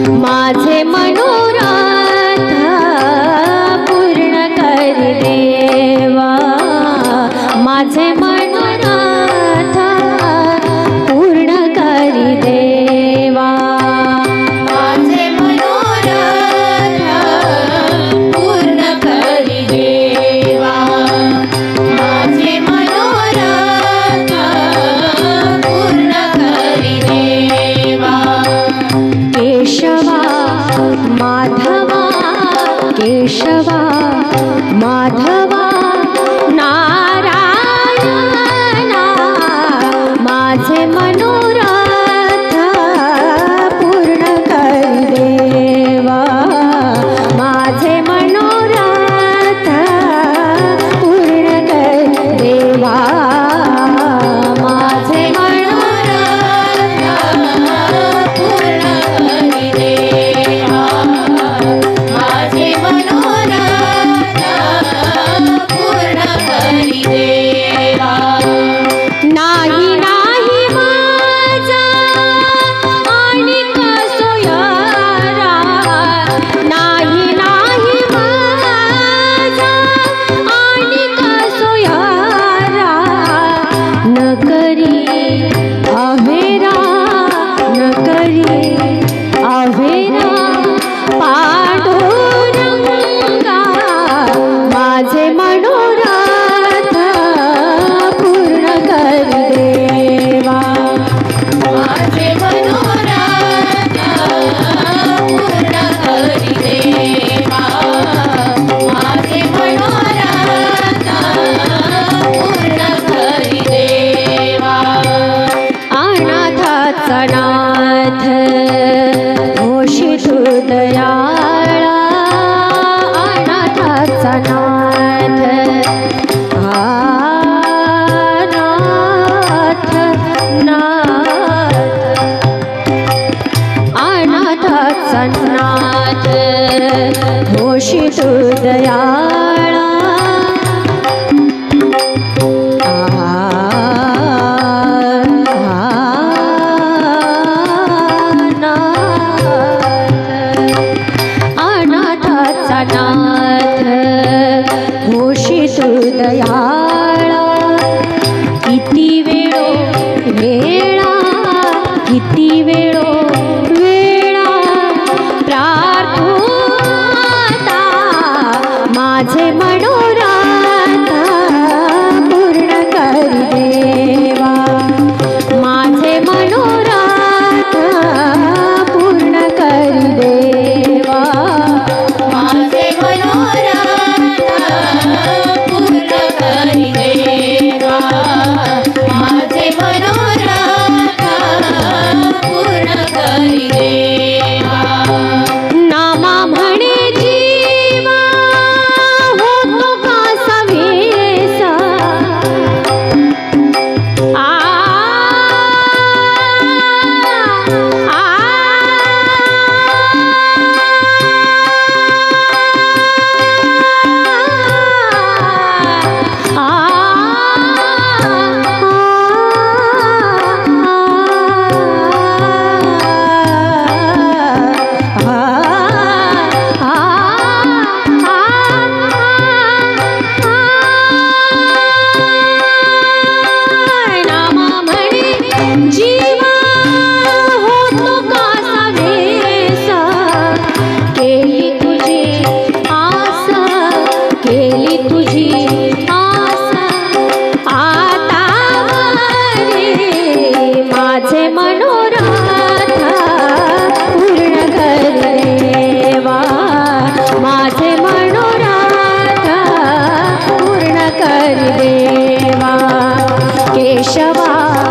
माझे म्हणू केशवा माधवा नारायणा माझे मनोरा किती वेळो ಕೇಶವಾ